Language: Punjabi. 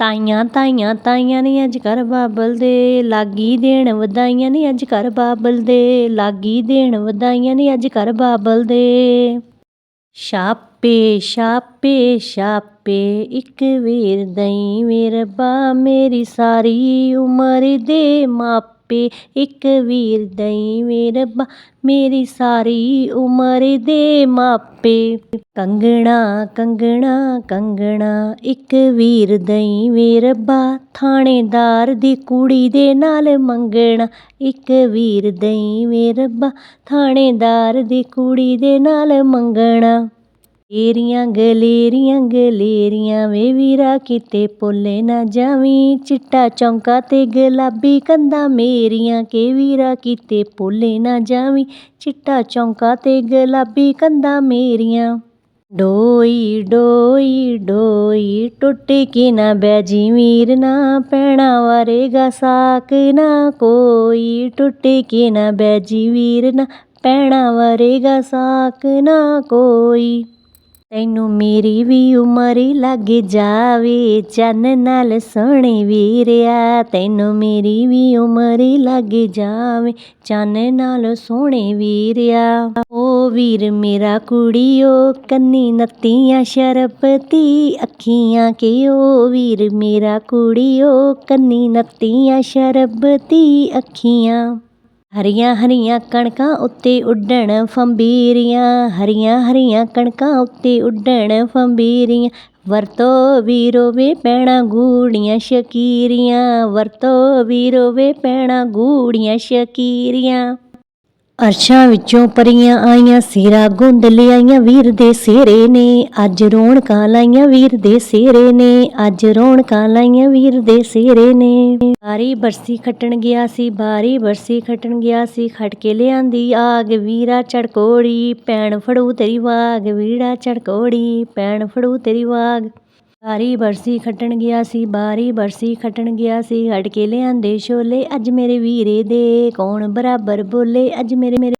ਤਾਈਆਂ ਤਾਈਆਂ ਤਾਈਆਂ ਨੀ ਅੱਜ ਘਰ ਬਾਬਲ ਦੇ, ਲਾਗੀ ਦੇਣ ਵਧਾਈਆਂ ਨੀ ਅੱਜ ਘਰ ਬਾਬਲ ਦੇ, ਲਾਗੀ ਦੇਣ ਵਧਾਈਆਂ ਨੀ ਅੱਜ ਘਰ ਬਾਬਲ ਦੇ। ਛਾਪੇ ਛਾਪੇ ਛਾਪੇ, ਇੱਕ ਵੀਰ ਦਈ ਮੇਰਬਾ ਮੇਰੀ ਸਾਰੀ ਉਮਰ ਦੇ ਮਾਪੇ ਇੱਕ ਵੀਰ ਦਈ ਮੇਰਬਾ ਮੇਰੀ ਸਾਰੀ ਉਮਰ ਦੇ ਮਾਪੇ। ਕੰਗਣਾ ਕੰਗਣਾ ਕੰਗਣਾ, ਇੱਕ ਵੀਰ ਦਈ ਮੇਰਬਾ ਥਾਣੇਦਾਰ ਦੀ ਕੁੜੀ ਦੇ ਨਾਲ ਮੰਗਣਾ। ਇੱਕ ਵੀਰ ਦਈ ਮੇਰਬਾ ਥਾਣੇਦਾਰ ਦੀ ਕੁੜੀ ਦੇ ਨਾਲ ਮੰਗਣਾ। ਏਰੀਆਂ ਗਲੇਰੀਆਂ ਗਲੇਰੀਆਂ ਵੇ ਵੀਰਾ ਕਿਤੇ ਭੁੱਲੇ ਨਾ ਜਾਵੀਂ। ਚਿੱਟਾ ਚੌਂਕਾ ਤੇ ਗੁਲਾਬੀ ਕੰਧਾਂ ਮੇਰੀਆਂ ਕੇ ਵੀਰਾ ਕਿਤੇ ਭੁੱਲੇ ਨਾ ਜਾਵੀਂ। ਚਿੱਟਾ ਚੌਂਕਾ ਤੇ ਗੁਲਾਬੀ ਕੰਧਾਂ ਮੇਰੀਆਂ। ਡੋਈ ਡੋਈ ਡੋਈ, ਟੁੱਟ ਕੇ ਨਾ ਬੈਜੀ ਵੀਰ ਨਾ। ਪੈਣਾ ਵਾਰੇਗਾ ਸਾਕ ਨਾ ਕੋਈ। ਟੁੱਟ ਕੇ ਨਾ ਬੈਜੀ ਵੀਰ ਨਾ। ਪੈਣਾ ਵਾਰੇਗਾ ਸਾਕ ਨਾ ਕੋਈ। ਤੈਨੂੰ ਮੇਰੀ ਵੀ ਉਮਰ ਲੱਗ ਜਾਵੇ, ਚੰਨ ਨਾਲ ਸੋਹਣੇ ਵੀਰਿਆ। ਤੈਨੂੰ ਮੇਰੀ ਵੀ ਉਮਰ ਲੱਗ ਜਾਵੇ, ਚੰਨ ਨਾਲ ਸੋਹਣੇ ਵੀਰਿਆ। ਓ ਵੀਰ ਮੇਰਾ ਕੁੜੀਓ, ਕੰਨੀ ਨੱਤੀਆਂ ਸ਼ਰਬਤੀ ਅੱਖੀਆਂ ਕੇ ਓ ਵੀਰ ਮੇਰਾ ਕੁੜੀਓ, ਕੰਨੀ ਨੱਤੀਆਂ ਸ਼ਰਬਤੀ ਅੱਖੀਆਂ। ਹਰੀਆਂ ਹਰੀਆਂ ਕਣਕਾਂ ਉੱਤੇ ਉੱਡਣ ਫੰਬੀਰੀਆਂ, ਹਰੀਆਂ ਹਰੀਆਂ ਕਣਕਾਂ ਉੱਤੇ ਉੱਡਣ ਫੰਬੀਰੀਆਂ। ਵਰਤੋ ਵੀਰੋ ਵੇ ਪੈਣਾ ਗੂੜੀਆਂ ਸ਼ਕੀਰੀਆਂ, ਵਰਤੋ ਵੀਰੋ ਵੇ ਪੈਣਾ ਗੂੜੀਆਂ ਸ਼ਕੀਰੀਆਂ। ਅਰਸ਼ਾਂ ਵਿੱਚੋਂ ਪਰੀਆਂ ਆਈਆਂ ਸੀਰਾ, ਗੁੰਦ ਲਿਆਈਆਂ ਵੀਰ ਦੇ ਸੇਰੇ ਨੇ। ਅੱਜ ਰੌਣਕਾਂ ਲਾਈਆਂ ਵੀਰ ਦੇ ਸੇਰੇ ਨੇ। ਅੱਜ ਰੌਣਕਾਂ ਲਾਈਆਂ ਵੀਰ ਦੇ ਸੇਰੇ ਨੇ। ਬਾਰੀ ਬਰਸੀ ਖੱਟਣ ਗਿਆ ਸੀ, ਬਾਰੀ ਬਰਸੀ ਖੱਟਣ ਗਿਆ ਸੀ। ਖੱਟ ਕੇ ਲਿਆਂਦੀ ਆਗ ਵੀਰਾ ਚੜਕੋੜੀ ਪੈਣ ਫੜੂ ਤੇਰੀ ਵਾਗ। ਵੀਰਾ ਚੜਕੋੜੀ ਪੈਣ ਫੜੂ ਤੇਰੀ ਵਾਗ। ਬਾਰੀ ਬਰਸੀ ਖੱਟਣ ਗਿਆ ਸੀ ਬਾਰੀ ਬਰਸੀ ਖੱਟਣ ਗਿਆ ਸੀ। ਹਟ ਕੇ ਲਿਆਂਦੇ ਛੋਲੇ ਅੱਜ ਮੇਰੇ ਵੀਰੇ ਦੇ, ਕੌਣ ਬਰਾਬਰ ਬੋਲੇ? ਅੱਜ ਮੇਰੇ ਮੇਰੇ